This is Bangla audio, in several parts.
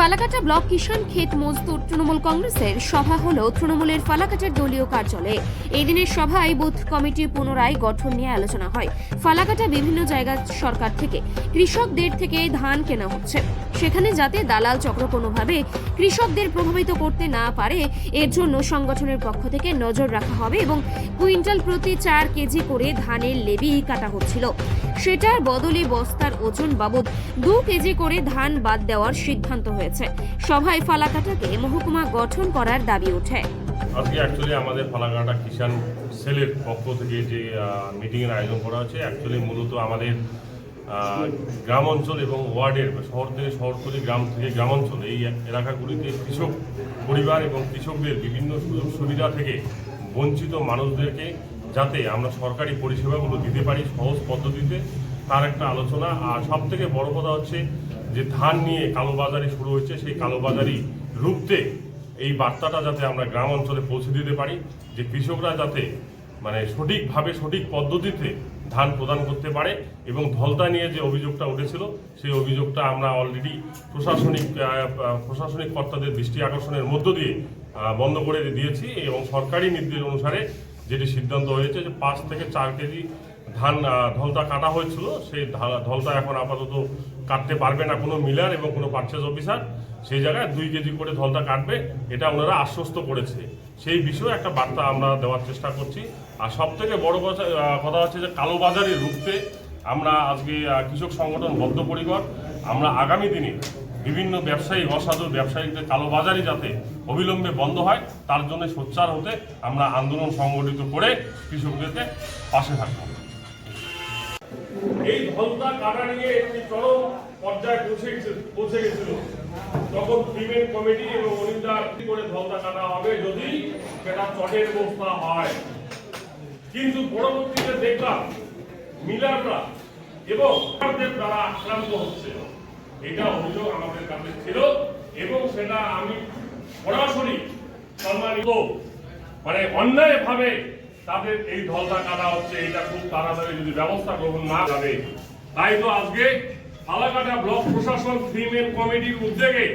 ফালাকাটা ব্লক কিষাণ ক্ষেত মজদুর তৃণমূল কংগ্রেসের সভা হল তৃণমূলের ফালাকাটার দলীয় কার্যালয়ে। এই দিনের সভায় বুথ কমিটি পুনরায় গঠন নিয়ে আলোচনা হয়। ফালাকাটা বিভিন্ন জায়গা সরকার থেকে, কৃষকদের থেকে ধান কেনা হচ্ছে। সেখানে যাতে দালাল চক্র কোনোভাবে কৃষকদের প্রভাবিত করতে না পারে, এর জন্য সংগঠনের পক্ষ থেকে নজর রাখা হবে এবং কুইন্টাল প্রতি চার কেজি করে ধানের লেবি কাটা হচ্ছিল। সেটার বদলে বস্তার ওজন বাবদ দু কেজি করে ধান বাদ দেওয়ার সিদ্ধান্ত হয়েছে। সভায় ফালাকাটাকে মহকুমা গঠন করার দাবি ওঠে। আজকে অ্যাকচুয়ালি আমাদের ফালাকাটা কিষাণ সেলের পক্ষ থেকে যে মিটিংয়ের আয়োজন করা হচ্ছে অ্যাকচুয়ালি মূলত আমাদের গ্রাম অঞ্চল এবং ওয়ার্ডের, শহর থেকে শহরতলি গ্রাম থেকে গ্রাম অঞ্চল, এই এলাকাগুলিতে কৃষক পরিবার এবং কৃষকদের বিভিন্ন সুযোগ সুবিধা থেকে বঞ্চিত মানুষদেরকে যাতে আমরা সরকারি পরিষেবাগুলো দিতে পারি সহজ পদ্ধতিতে তার একটা আলোচনা। আর সব থেকে বড় কথা হচ্ছে যে, ধান নিয়ে কালোবাজারি শুরু হচ্ছে। সেই কালোবাজারি রুখতে এই বার্তাটা যাতে আমরা গ্রাম অঞ্চলে পৌঁছে দিতে পারি, যে কৃষকরা যাতে মানে সঠিকভাবে সঠিক পদ্ধতিতে ধান প্রদান করতে পারে এবং ধলতা নিয়ে যে অভিযোগটা উঠেছিল, সেই অভিযোগটা আমরা অলরেডি প্রশাসনিক প্রশাসনিক কর্তাদের দৃষ্টি আকর্ষণের মধ্য দিয়ে বন্ধ করে দিয়েছি এবং সরকারি নির্দেশ অনুসারে যেটি সিদ্ধান্ত হয়েছে যে পাঁচ থেকে চার কেজি ধান ধলতা কাটা হয়েছিল, সেই ধলতা এখন আপাতত কাটতে পারবে না কোনো মিলার এবং কোনো পারচেজ অফিসার সেই জায়গায় দুই কেজি করে ধলতা কাটবে, এটা ওনারা আশ্বস্ত করেছে। সেই বিষয়ে একটা বার্তা আমরা দেওয়ার চেষ্টা করছি। আর সব থেকে বড় কথা কথা হচ্ছে যে কালোবাজারি রুখতে আমরা আজকে কৃষক সংগঠন বদ্ধপরিকর। আমরা আগামী দিনে বিভিন্ন ব্যবসায়ী, অসাধু ব্যবসায়ীদের কালোবাজারি যাতে অবিলম্বে বন্ধ হয়, তার জন্য সোচ্চার হতে আমরা আন্দোলন সংগঠিত করে কৃষকদেরকে পাশে থাকব। এই ধলতা কাটা নিয়ে একটি চরম পর্যায়ে পৌঁছে পৌঁছে গেছিল। তখন পেমেন্ট কমিটি এবং অনিন্দার করে ধলতা কাটা হবে যদি সেটা চটের বস্তা হয়। কিন্তু পরবর্তীতে দেখলাম মিলাররা এবং দ্বারা আক্রান্ত হচ্ছে এটা অভিযোগ আমাদের কাছে ছিল এবং সেটা আমি সরাসরি সম্মানিত মানে অন্যায়ভাবে তাদের এই ধলতা কাটা হচ্ছে, এটা খুব তাড়াতাড়ি যদি ব্যবস্থা গ্রহণ না যাবে তাই তো আজকে ফালাকাটা ব্লক প্রশাসন মেন কমিটির উদ্যোগে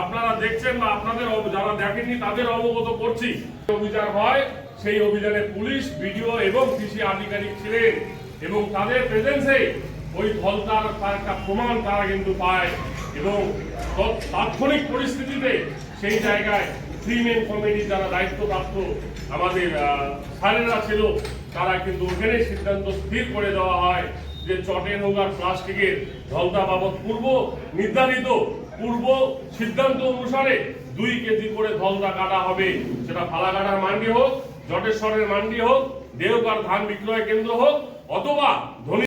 আপনারা দেখছেন বা আপনাদের যারা দেখেননি তাদের অবগত করছি। অভিযান হয়, সেই অভিযানে পুলিশ, বিডিও এবং কৃষি আধিকারিক ছিলেন এবং তাদের প্রেজেন্সে ওই ধলতার একটা প্রমাণ তারা কিন্তু পায় এবং তাৎক্ষণিক পরিস্থিতিতে সেই জায়গায় থ্রি কমিটি যারা দায়িত্বপ্রাপ্ত আমাদের স্যারেরা ছিল, তারা কিন্তু ওখানে সিদ্ধান্ত স্থির করে দেওয়া হয় যে চটের হোক আর প্লাস্টিকের ধলতা বাবদ পূর্ব নির্ধারিত, পূর্ব সিদ্ধান্ত অনুসারে দুই কেজি করে ধলতা কাটা হবে। সেটা ফালাকাটার মান্ডি হোক, জটেশ্বরের মান্ডি হোক দেওগার ধান বিক্রয় কেন্দ্র হোক, অথবা ধনী